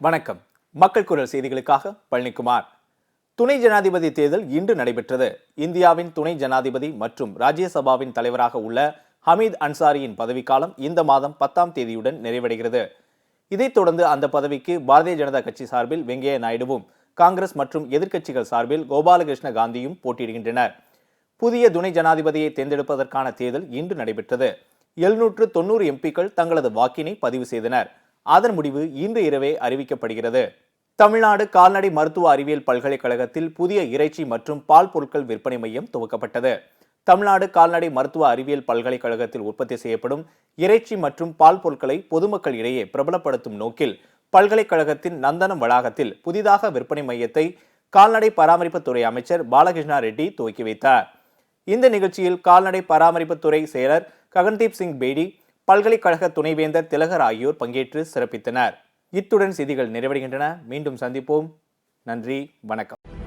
வணக்கம். மக்கள் குரல் செய்திகளுக்காக பழனிக்குமார். துணை ஜனாதிபதி தேர்தல் இன்று நடைபெற்றது. இந்தியாவின் துணை ஜனாதிபதி மற்றும் ராஜ்யசபாவின் தலைவராக உள்ள ஹமீத் அன்சாரியின் பதவிக்காலம் இந்த மாதம் பத்தாம் தேதியுடன் நிறைவடைகிறது. இதைத் தொடர்ந்து அந்த பதவிக்கு பாரதிய ஜனதா கட்சி சார்பில் வெங்கையா நாயுடுவும் காங்கிரஸ் மற்றும் எதிர்க்கட்சிகள் சார்பில் கோபாலகிருஷ்ண காந்தியும் போட்டியிடுகின்றனர். புதிய துணை ஜனாதிபதியை தேர்ந்தெடுப்பதற்கான தேர்தல் இன்று நடைபெற்றது. எழுநூற்று தொண்ணூறு எம்பிக்கள் தங்களது வாக்கினை பதிவு செய்தனர். அதன் முடிவு இன்று இரவே அறிவிக்கப்படுகிறது. தமிழ்நாடு கால்நடை மருத்துவ அறிவியல் பல்கலைக்கழகத்தில் புதிய இறைச்சி மற்றும் பால் பொருட்கள் விற்பனை மையம் துவக்கப்பட்டது. தமிழ்நாடு கால்நடை மருத்துவ அறிவியல் பல்கலைக்கழகத்தில் உற்பத்தி செய்யப்படும் இறைச்சி மற்றும் பால் பொருட்களை பொதுமக்கள் இடையே பிரபலப்படுத்தும் நோக்கில் பல்கலைக்கழகத்தின் நந்தனம் வளாகத்தில் புதிதாக விற்பனை மையத்தை கால்நடை பராமரிப்புத்துறை அமைச்சர் பாலகிருஷ்ணா ரெட்டி துவக்கி வைத்தார். இந்த நிகழ்ச்சியில் கால்நடை பராமரிப்புத்துறை செயலர் ககன்தீப் சிங் பேடி பல்கலைக்கழக துணைவேந்தர் திலகர் ஆகியோர் பங்கேற்று சிறப்பித்தனர். இத்துடன் செய்திகள் நிறைவடைகின்றன. மீண்டும் சந்திப்போம். நன்றி. வணக்கம்.